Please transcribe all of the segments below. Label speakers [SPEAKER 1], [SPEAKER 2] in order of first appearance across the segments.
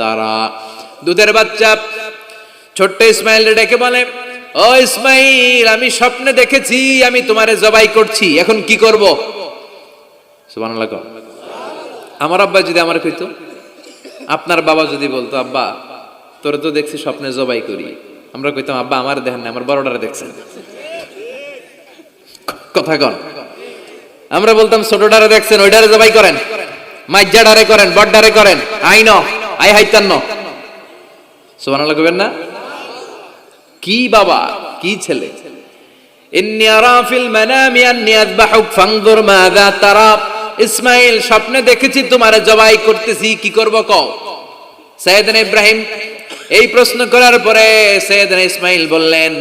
[SPEAKER 1] তারা। দুধের বাচ্চা, ছোট্ট ইসমাইল ডেকে বলে, ও ইসমাইল, আমি স্বপ্নে দেখেছি, আমি তোমারে জবাই করছি, এখন কি করব? সুবহানাল্লাহ আমার আব্বা যদি আমার কইতো, আপনার বাবা যদি বলতো, আব্বা, তোর তো দেখছি স্বপ্নে জবাই করি। আমরা কইতাম, আব্বা, আমার দেখেন না আমার বড়টারে দেখছেন। কথা কন। আমরা বলতাম ছোটটারে দেখছেন ওইটারে জবাই করেন। মাইজাডারে করেন, বড্ডারে করেন। আই ন, আই হাইতান্ন। সুবহানাল্লাহ কইবেন না? কি বাবা, কি ছেলে? জবাই করতেছি, কি ইব্রাহিম, এই প্রশ্ন করার পরে বললেন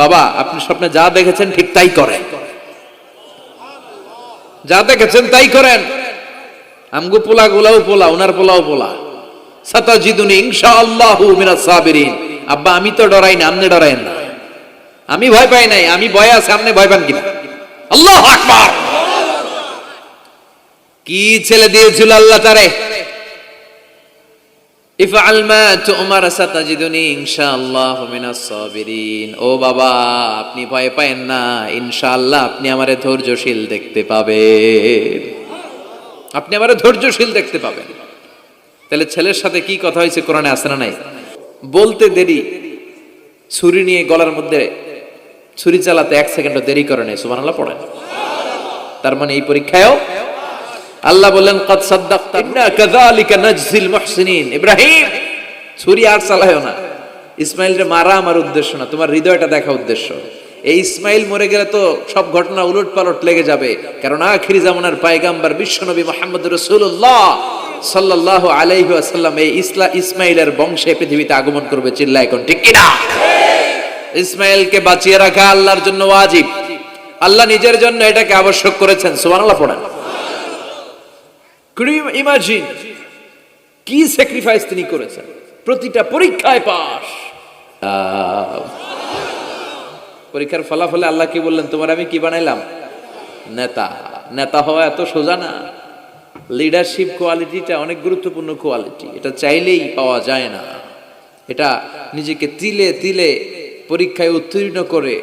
[SPEAKER 1] বাবা, আপনি স্বপ্নে যা দেখেছেন ঠিক তাই করেন যা দেখেছেন তাই করেন। আমগু পোলা গুলাও পোলা ওনার পোলাও পোলা। সাতাজিদুনি ইনশাআল্লাহু মিনাস সাবিরিন। আব্বা, আমি তো ডরাই না, আপনি ডরাইন না। আমি ভয় পাই নাই, আমি ভয় আছে, আপনি ভয় পান কিনা? আল্লাহ আকবার! কি ছেলে দিয়েছিল আল্লাহ তারে? ইফআল মা তুমার ইনশাআল্লাহু ও বাবা, আপনি ভয় পায়েন না, ইনশাআল্লাহ আপনি আমারে ধৈর্যশীল দেখতে পাবেন। আপনি আমারে ধৈর্যশীল দেখতে পাবেন। তাহলে ছেলের সাথে কি কথা হয়েছে কোরআনে আসে না নাই? বলতে দেরি, ছুরি নিয়ে গলার মধ্যে ছুরি চালাতে এক সেকেন্ডও দেরি করে নেই, সুবহানাল্লাহ, পড়েন। তার মানে এই পরীক্ষায়ও আল্লাহ বললেন, কদ সাদ্দাকতা, ইন্না কাযালিকা নাজজিল মুহসিনিন। ইব্রাহিম, ছুরি আর চালায়ও না। ইসমাইলরে মারা আমার উদ্দেশ্য না, তোমার হৃদয়টা দেখা উদ্দেশ্য। এই ইসমাইল মরে গেলে তো সব ঘটনা উলট পালট লেগে যাবে। কারণ আখিরি জামানার পায়গাম্বার বিশ্বনবী মোহাম্মদ রসুল্লাহ সাল্লাল্লাহু আলাইহি ওয়াসাল্লাম এই ইসলা, ইসমাইলের বংশে পৃথিবীতে আগমন করবে চিল্লা এখন ঠিক কিনা? ইসমাইলকে বাঁচিয়ে রাখা আল্লাহর জন্য ওয়াজিব। আল্লাহ নিজের জন্য এটাকে আবশ্যক করেছেন, সুবহানাল্লাহ পড়েন। Could you কি স্যাক্রিফাইস তিনি করেছেন? প্রতিটা পরীক্ষায় পাস পরীক্ষার ফলাফলে আল্লাহ কি বললেন, তোমার আমি কি বানাইলাম? নেতা। নেতা হওয়া এত সোজা না। লিডারশিপ কোয়ালিটিটা অনেক গুরুত্বপূর্ণ কোয়ালিটি এটা চাইলেই পাওয়া যায় না। এটা নিজেকে তিলে তিলে পরীক্ষায় উত্তীর্ণ করে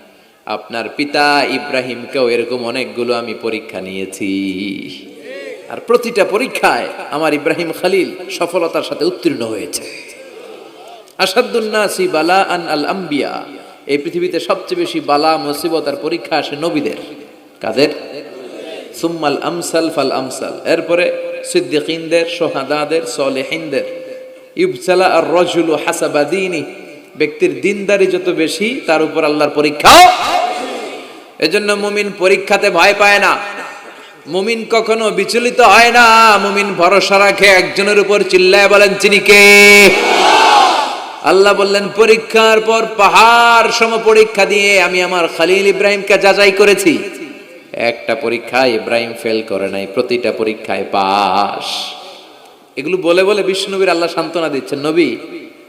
[SPEAKER 1] আপনার পিতা ইব্রাহিমকেও এরকম অনেকগুলো আমি পরীক্ষা নিয়েছি। আর প্রতিটা পরীক্ষায় আমার ইব্রাহিম খালিল সফলতার সাথে উত্তীর্ণ হয়েছে। আসাদুন্নাসি বালা আন আল আম্বিয়া, এই পৃথিবীতে সবচেয়ে বেশি বালা, মুসিবত আর পরীক্ষা আসে নবীদের। কাদের? সুম্মাল আমসাল ফাল আমসাল। এরপরে সিদ্দিকিনদের, সোহাদাদের, সলেহিনদের। ইবসালা আর রজুলু হাসাবাদিনী ব্যক্তির দিনদারি যত বেশি, তার উপর আল্লাহর পরীক্ষাও এজন্য মুমিন পরীক্ষাতে ভয় পায় না। মুমিন কখনো বিচলিত হয় না। মুমিন ভরসা রাখে, একজনের উপর চিল্লায় বলেন চিনি কে? আল্লাহ বললেন, পরীক্ষার পর পাহাড় সম পরীক্ষা দিয়ে আমি আমার খালিল ইব্রাহিমকে যাচাই করেছি। একটা পরীক্ষায় ইব্রাহিম ফেল করে নাই, প্রতিটা পরীক্ষায় পাস এগুলো বলে বলে বিষ্ণুনবীর আল্লাহ সান্ত্বনা দিচ্ছেন, নবী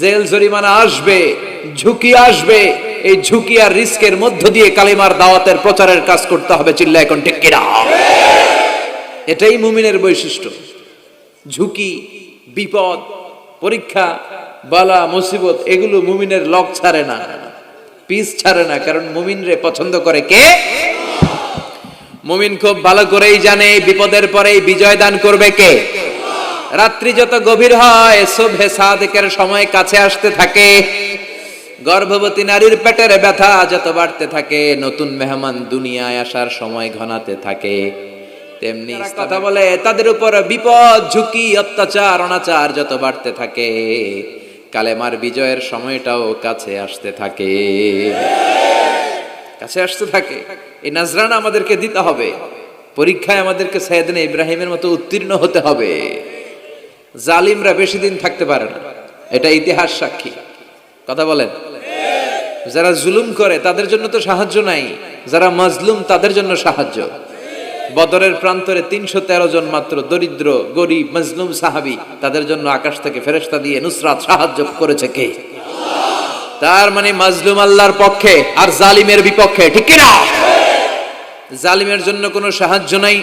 [SPEAKER 1] জেল জরিমানা আসবে, ঝুঁকি আসবে, এই ঝুঁকি আর রিস্কের মধ্য দিয়ে কালিমার দাওয়াতের প্রচারের কাজ করতে হবে চিল্লা এখন ঠিক কিনা? এটাই মুমিনের বৈশিষ্ট্য। ঝুঁকি, বিপদ, পরীক্ষা, বালা, মুসিবত, এগুলো মুমিনের লক ছাড়ে না। পিস ছাড়ে না, কারণ মুমিনরে পছন্দ করে কে? মুমিন খুব ভালো করেই জানে, বিপদের পরেই বিজয় দান করবে কে? রাত্রি যত গভীর হয় শোভে সাদেকের সময় কাছে আসতে থাকে। গর্ভবতী নারীর পেটের ব্যথা যত বাড়তে থাকে নতুন মেহমান দুনিয়ায় আসার সময় ঘনাতে থাকে। তেমনি কথা বলে। তাদের উপর বিপদ ঝুঁকি অত্যাচার অনাচার যত বাড়তে থাকে কালেমার বিজয়ের সময়টাও কাছে আসতে থাকে। কাছে আসতে থাকে। এই নাজরানা আমাদেরকে দিতে হবে। পরীক্ষায় আমাদেরকে সাইদিন ইব্রাহিমের মতো উত্তীর্ণ হতে হবে। জালিমরা বেশি দিন থাকতে পারে না। এটা ইতিহাস সাক্ষী। কথা বলেন। যারা জুলুম করে, তাদের জন্য তো সাহায্য নাই। যারা মাজলুম, তাদের জন্য সাহায্য। বদরের প্রান্তরে তিনশো তেরো জন মাত্র দরিদ্র, গরিব, মজলুম সাহাবি, তাদের জন্য আকাশ থেকে ফেরেস্তা দিয়ে নুসরাত সাহায্য করেছে কে? তার মানে মাজলুম আল্লাহর পক্ষে আর জালিমের বিপক্ষে, ঠিক কিনা? জালিমের জন্য কোনো সাহায্য নাই।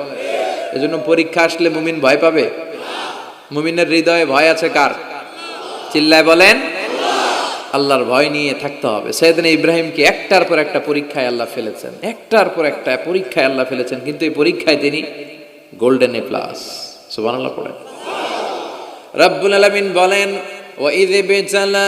[SPEAKER 1] এজন্য পরীক্ষা আসলে মুমিন ভয় পাবে? মুমিনের হৃদয়ে ভয় আছে কার? চিল্লায় বলেন, আল্লাহর ভয় নিয়ে থাকতে হবে। সেদিন ইব্রাহিমকে একটার পর একটা পরীক্ষায় আল্লাহ ফেলেছেন। একটার পর একটা পরীক্ষায় আল্লাহ ফেলেছেন, কিন্তু এই পরীক্ষায় তিনি গোল্ডেন এ প্লাস। সুবান আল্লাহ পড়েন। রব্বুল আলমিন বলেন ও ইদে বেচালা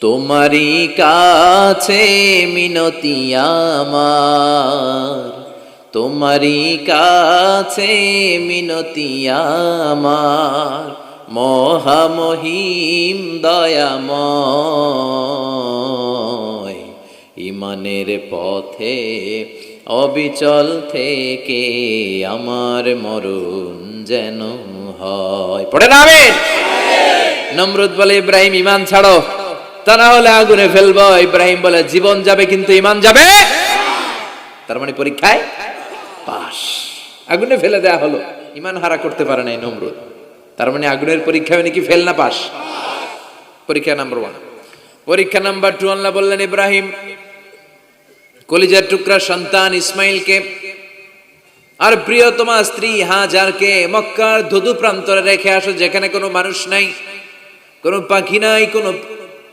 [SPEAKER 1] তোমারই কাছে মিনতি আমার। তোমারই কাছে মিনতি আমার। মহামহিম দয়াময়, ইমানের পথে অবিচল থেকে আমার মরণ যেন হয়। পড়ে না আমিন? নমরুদ বলে, ইব্রাহিম ইমান ছাড়ো। তা না হলে আগুনে ফেলব। ইব্রাহিম বলে, জীবন যাবে, কিন্তু ইমান যাবে? তার মানে পরীক্ষায় পাস আগুনে ফেলে দেয়া হলো। ইমান হারা করতে পারে নাই নমরুদ। তার মানে আগুনের পরীক্ষায় নাকি ফেল না পাস পরীক্ষা নাম্বার ওয়ান পরীক্ষা নাম্বার টু আল্লাহ বললেন, ইব্রাহিম, কলিজার টুকরা সন্তান ইসমাইলকে আর প্রিয়তমা স্ত্রী হাজারকে মক্কার ধুধু প্রান্তরে রেখে আসো, যেখানে কোনো মানুষ নাই, কোনো পাখি নাই, কোনো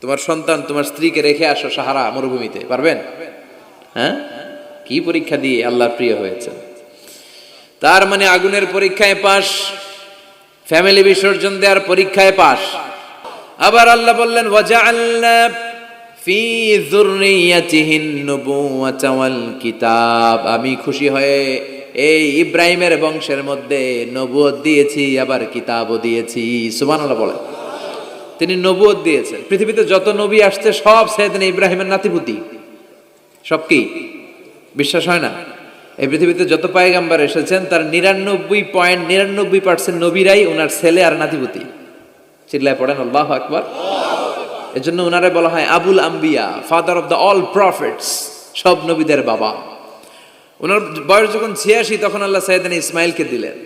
[SPEAKER 1] তোমার সন্তান তোমার স্ত্রীকে রেখে আসো সাহারা মরুভূমিতে, পারবেন? হ্যাঁ? কি পরীক্ষা দিয়ে আল্লাহ প্রিয় হয়েছে তার মানে আগুনের পরীক্ষায় পাস ফ্যামিলি বিসর্জন দেওয়ার পরীক্ষায় পাস আবার আল্লাহ বললেন ওয়াল কিতাব। আমি খুশি হয়ে এই ইব্রাহিমের বংশের মধ্যে নবুয়ত দিয়েছি, আবার কিতাবও দিয়েছি। সুবহানাল্লাহ বলেন। তিনি নবুয়ত দিয়েছেন। পৃথিবীতে যত নবী আসছে, সব সাইয়েদনা ইব্রাহিমের নাতিপুতি। সব কি? বিশ্বাস হয় না? এই পৃথিবীতে যত পায়গাম্বার এসেছেন, তার নিরানব্বই পয়েন্ট নিরানব্বই পার্সেন্ট নবীরাই ওনার ছেলে আর নাতিপুতি। চিল্লায় পড়েন, আল্লাহ আকবার। এজন্য ওনারে বলা হয় আবুল আম্বিয়া, father of the all prophets, সব নবীদের বাবা। ওনার বয়স যখন ছিয়াশি, তখন আল্লাহ সৈয়দানা ইসমাইলকে দিলেন।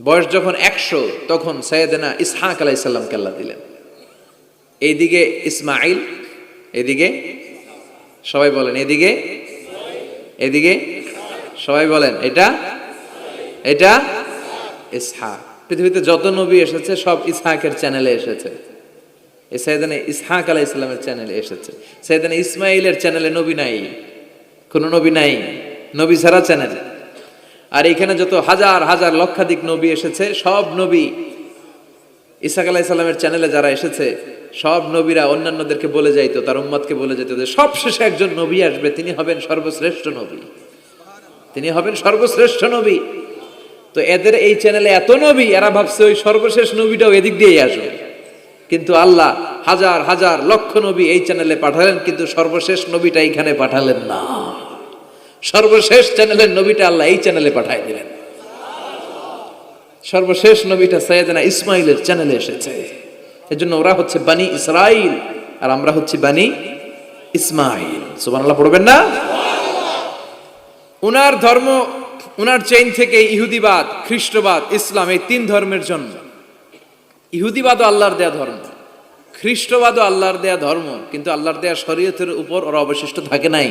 [SPEAKER 1] বয়স যখন একশো, তখন সৈয়দানা ইসহাক আলাইসাল্লামকে আল্লাহ দিলেন। এইদিকে ইসমাইল এদিকে সবাই বলেন এদিকে এদিকে সবাই বলেন, এটা এটা ইসহাক। পৃথিবীতে যত নবী এসেছে, সব ইসহাকের চ্যানেলে এসেছে। সৈয়দানে ইসহাক আলাহ ইসলামের চ্যানেলে এসেছে। সৈয়দানে ইসমাইলের চ্যানেলে নবী নাই, কোনো নবী নাই, নবী ছাড়া চ্যানেল। আর এখানে যত হাজার হাজার লক্ষাধিক নবী এসেছে, সব নবী ইসাক আলাহ ইসলামের চ্যানেলে যারা এসেছে, সব নবীরা অন্যান্যদেরকে বলে যাইতো, তার উম্মতকে বলে যেত যে সব শেষে একজন নবী আসবে, তিনি হবেন সর্বশ্রেষ্ঠ নবী। তিনি হবেন সর্বশ্রেষ্ঠ নবী। তো এদের এই চ্যানেলে এত নবী, এরা ভাবছে ওই সর্বশেষ নবীটাও এদিক দিয়েই আসবে। কিন্তু আল্লাহ হাজার হাজার লক্ষ নবী এই চ্যানেলে পাঠালেন, কিন্তু সর্বশেষ নবীটা এইখানে পাঠালেন না। সর্বশেষ চ্যানেলের নবীটা আল্লাহ এই চ্যানেলে পাঠাই দিলেন। সর্বশেষ নবীটা সৈয়দনা ইসমাইলের চ্যানেলে এসেছে। এজন্য ওরা হচ্ছে বানি ইসরাইল আর আমরা হচ্ছে বানি ইসমাইল। সুবহানাল্লাহ, পড়বেন না? উনার ধর্ম, উনার চেইন থেকে ইহুদিবাদ, খ্রিস্টবাদ, ইসলাম এই তিন ধর্মের জন্য ইহুদিবাদও আল্লাহর দেয়া ধর্ম, খ্রিস্টবাদও আল্লাহর দেয়া ধর্ম, কিন্তু আল্লাহর দেয়া শরীয়তের উপর ওরা অবশিষ্ট থাকে নাই।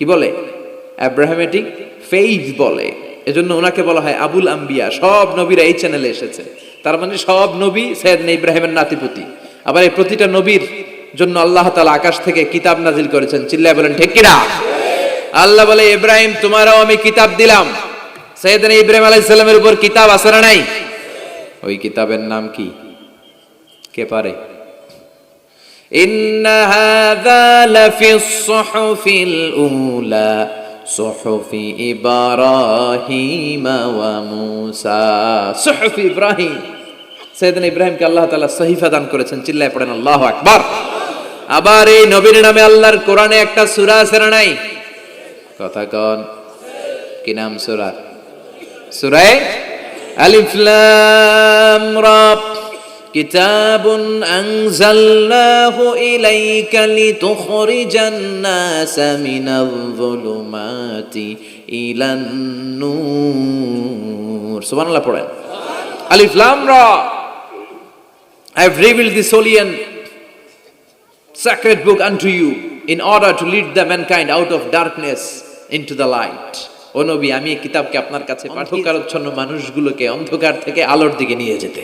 [SPEAKER 1] কি বলে? অ্যাব্রাহামেটিক ফেইজ বলে। এজন্য ওনাকে বলা হয় আবুল আম্বিয়া। সব নবীরা এই চ্যানেলে এসেছে। তার মানে সব নবী সৈয়দ ইব্রাহিমের নাতিপুতি। আবার এই প্রতিটা নবীর জন্য আল্লাহ তালা আকাশ থেকে কিতাব নাজিল করেছেন। চিল্লায় বলেন, ঠিক কিনা? আল্লাহ বলে, ইব্রাহিম, তোমারও আমি কিতাব দিলাম। সৈয়দনা ইব্রাহিম আলাইহিস সালামের উপর কিতাব আছে না নাই? ওই কিতাবের নাম কি? কে পারে? হাযা লাফিস সুহুফিল উলা সুহুফি ইব্রাহিম ওয়া মূসা সুহুফি ইব্রাহিম সৈয়দনা ইব্রাহিমকে আল্লাহ তাআলা সহিফা দান করেছেন, চিল্লায় পড়েন, আল্লাহু আকবার। আবার এই নবীর নামে আল্লাহর কোরআনে একটা সূরা আছে নাই? কথা কন। কি নাম সূরা? সূরায়ে আলিফ লাম রা كتاب أنزلناه إليك لتخرج الناس من الظلمات إلى النور سبحان الله পড়েন আলিফ লাম রা I have revealed this holy and sacred book unto you in order to lead the mankind out of darkness into the light. ও নবী আমি এই কিতাবকে আপনার কাছে অন্ধকারচ্ছন্ন মানুষগুলোকে অন্ধকার থেকে আলোর দিকে নিয়ে যেতে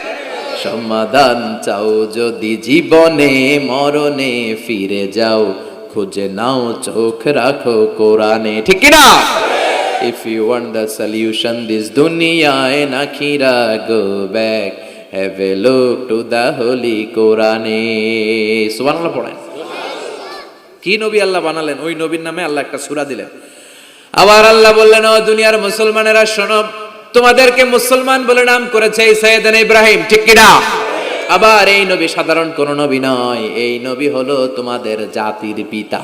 [SPEAKER 1] সমাধান চাও যদি জীবনে, মরণে ফিরে যাও, খুঁজে নাও, চোখ রাখো কোরআনে। ঠিক না if you want the solution this দুনিয়ায় নাখিরা go back have a look to the holy কোরআনে। সুবহানাল্লাহ পড়েন। কি নবী আল্লাহ বানালেন? ওই নবীর নামে আল্লাহ একটা সূরা দিলেন। আবার আল্লাহ বললেন, ও দুনিয়ার মুসলমানেরা, শোনো তোমাদেরকে মুসলমান বলে নাম করেছে এই সৈয়দান ইব্রাহিম ঠিক কিনা? আবার এই নবী সাধারণ কোন নবী নয় এই নবী হলো তোমাদের জাতির পিতা।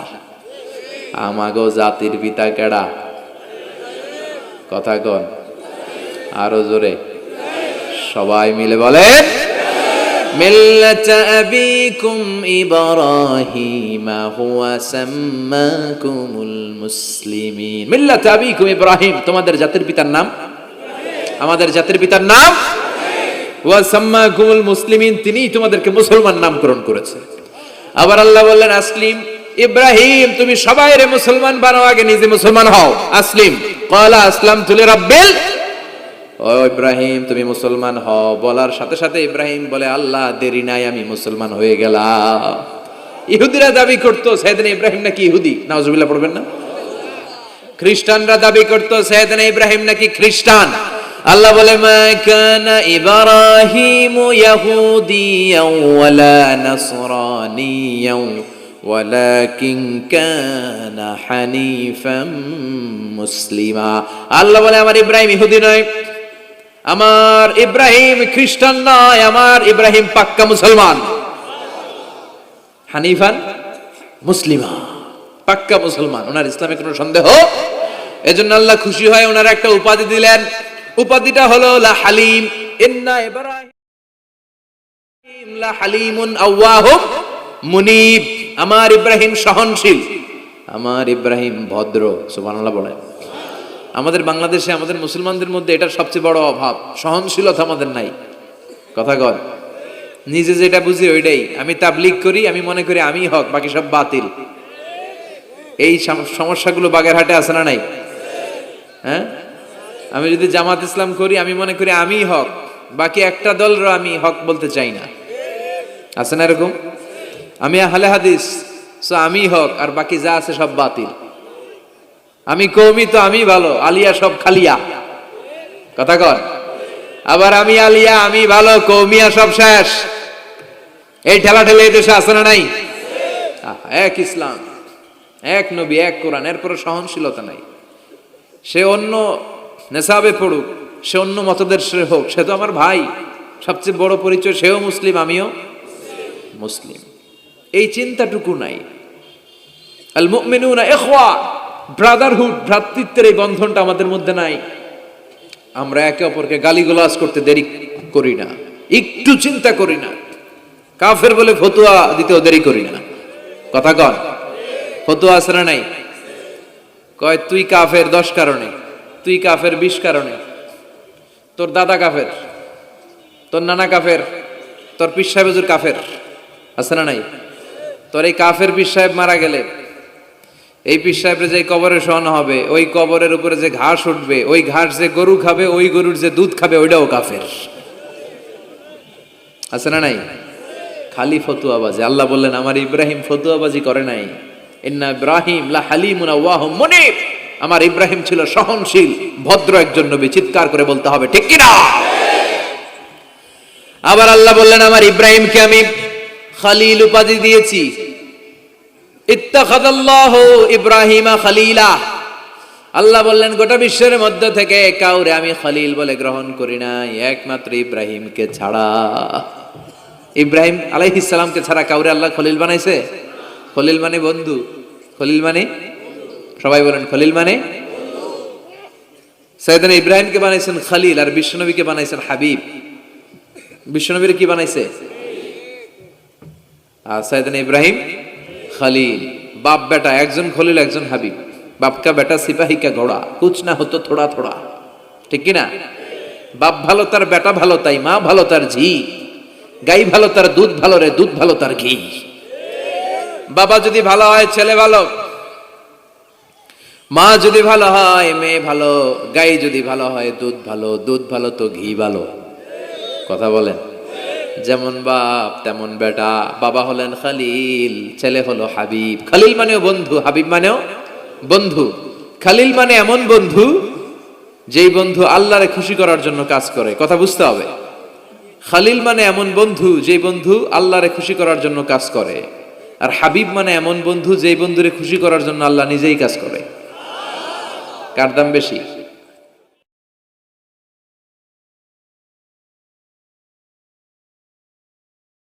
[SPEAKER 1] আমাগো জাতির পিতা কেডা? কথা কন। আরও জোরে। সবাই মিলে বলে মিল্লাত আবিকুম ইব্রাহিম মিল্লাত আবিকুম ইব্রাহিম তোমাদের জাতির পিতার নাম আমাদের জাতির পিতার নাম? ওয়া সাম্মাকুমুল মুসলিমিন তিনি তোমাদেরকে মুসলমান নামকরণ করেছে আবার আল্লাহ বললেন, আসলিম, ইব্রাহিম, তুমি সবাই রে মুসলমান আগে নিজে মুসলমান হও। আসলিম, ক্বালা আসলাম তুলি ও ইব্রাহিম, তুমি মুসলমান হও। বলার সাথে সাথে ইব্রাহিম বলে, আল্লাহ, দেরি নাই, আমি মুসলমান হয়ে গেলাম। ইহুদিরা দাবি করতো সাইদিন ইব্রাহিম নাকি ইহুদি? নাউজুবিল্লাহ, পড়বেন না? খ্রিস্টানরা দাবি করতো সাইদিন ইব্রাহিম নাকি খ্রিস্টান? আল্লাহ বলে ইব্রাহিম মুসলিমা। আল্লাহ বলে, আমার ইব্রাহিম ইহুদি নয়, আমার ইব্রাহিম খ্রিস্টান নয়, আমার ইব্রাহিম পাক্কা মুসলমান। হানিফান মুসলিমা, পাক্কা মুসলমান। ওনার ইসলামে কোনো সন্দেহ? এজন্য আল্লাহ খুশি হয় ওনার একটা উপাধি দিলেন। উপাধিটা হলো লা হালিম। ইন্না ইব্রাহিম লা হালিমুন আওয়াহুম মুনিব। আমার ইব্রাহিম সহনশীল। আমার ইব্রাহিম ভদ্র, সুবহানাল্লাহ বলেন আমাদের বাংলাদেশে, আমাদের মুসলমানদের মধ্যে এটার সবচেয়ে বড় অভাব। সহনশীলতা আমাদের নাই। কথা কর নিজে যেটা বুঝি ওইটাই। আমি তাবলিগ করি, আমি মনে করি আমি হক, বাকি সব বাতিল। এই সম- সমস্যাগুলো বাগেরহাটে আছে না নাই? হ্যাঁ? আমি যদি জামাত ইসলাম করি, আমি মনে করি আমি হক। বাকি একটা দলরও আমি হক বলতে চাই না। আছে না এরকম? আমি আহলে হাদিস, সো আমি হক, আর বাকি যা আছে সব বাতিল। আমি কৌমি তো আমি ভালো, আলিয়া সব খালিয়া। কথা কর আবার আমি আলিয়া, আমি ভালো কৌমিয়া সব শেষ। এই ঠেলা ঠেলে এই দেশে আছে না নাই? এক ইসলাম, এক নবী, এক কোরআন এরপরে সহনশীলতা নাই। সে অন্য নেশাবে পড়ুক, সে অন্য মতদের হোক, সে তো আমার ভাই। সবচেয়ে বড় পরিচয়, সেও মুসলিম, আমিও মুসলিম। এই চিন্তাটুকু নাই। আল মুমিনুনা ইখওয়া, ব্রাদারহুড, ভ্রাতৃত্বের এই বন্ধনটা আমাদের মধ্যে নাই। আমরা একে অপরকে গালিগালাজ করতে দেরি করি না, একটু চিন্তা করি না। কাফের বলে ফতুয়া দিতেও দেরি করি না। কথা কন, ফতুয়া না নাই? কয়, তুই কাফের, দশ কারণে। তুই কাফের বিশ কারণে। তোর দাদা কাফের, তোর নানা কাফের, তোর পিস সাহেব কাফের, আছে না নাই? তোর এই কাফের পিস সাহেব মারা গেলে, এই পিস সাহেবের যে কবরে শোয়ানো হবে, ওই কবরের উপরে যে ঘাস উঠবে, ওই ঘাস যে গরু খাবে, ওই গরুর যে দুধ খাবে, ওইটাও কাফের। আছে না নাই? খালি ফতুয়াবাজি আল্লাহ বললেন, আমার ইব্রাহিম ফতুয়াবাজি করে নাই। ইন্না ইব্রাহিম লা হালিমুন আওয়াহ মুনিব। আমার ইব্রাহিম ছিল সহনশীল, ভদ্র একজন নবী, চিৎকার করে বলতে হবে, ঠিক কিনা? আবার আল্লাহ বললেন, আমার ইব্রাহিমকে আমি খালিল উপাধি দিয়েছি। ইব্রাহিমা খালিলা। আল্লাহ বললেন, গোটা বিশ্বের মধ্যে থেকে কাউরে আমি খলিল বলে গ্রহণ করি নাই, একমাত্র ইব্রাহিমকে ছাড়া। ইব্রাহিম আলাইহিস সালামকে ছাড়া কাউরে আল্লাহ খলিল বানাইছে? খলিল মানে বন্ধু, খলিল মানে সবাই বলেন খলিল মানে? সৈয়দান ইব্রাহিমকে বানাইছেন খালিল আর বিশ্বনবীকে বানাইছেন হাবিব। বিশ্বনবীর কি বানাইছে? আর সৈয়দান ইব্রাহিম, খালিল। বাপ বেটা, একজন খলিল, একজন হাবিব। বাপকা বেটা সিপাহী কা ঘোড়া, কুছ না হতো থোড়া থোড়া। ঠিক কি না বাপ ভালো তার, বেটা ভালো তাই, মা ভালো তার ঝি। গাই ভালো তার দুধ ভালো রে, দুধ ভালো তার ঘি। বাবা যদি ভালো হয়, ছেলে ভালো। মা যদি ভালো হয়, মেয়ে ভালো, গাই যদি ভালো হয়, দুধ ভালো দুধ ভালো তো ঘি ভালো। কথা বলেন। যেমন বাপ, তেমন বেটা। বাবা হলেন খালিল, ছেলে হলো হাবিব। খালিল মানেও বন্ধু, হাবিব মানেও বন্ধু। খালিল মানে এমন বন্ধু, যেই বন্ধু আল্লাহরে খুশি করার জন্য কাজ করে। কথা বুঝতে হবে। খালিল মানে এমন বন্ধু, যেই বন্ধু আল্লাহরে খুশি করার জন্য কাজ করে। আর হাবিব মানে এমন বন্ধু, যেই বন্ধুরে খুশি করার জন্য আল্লাহ নিজেই কাজ করে। কার দাম বেশি?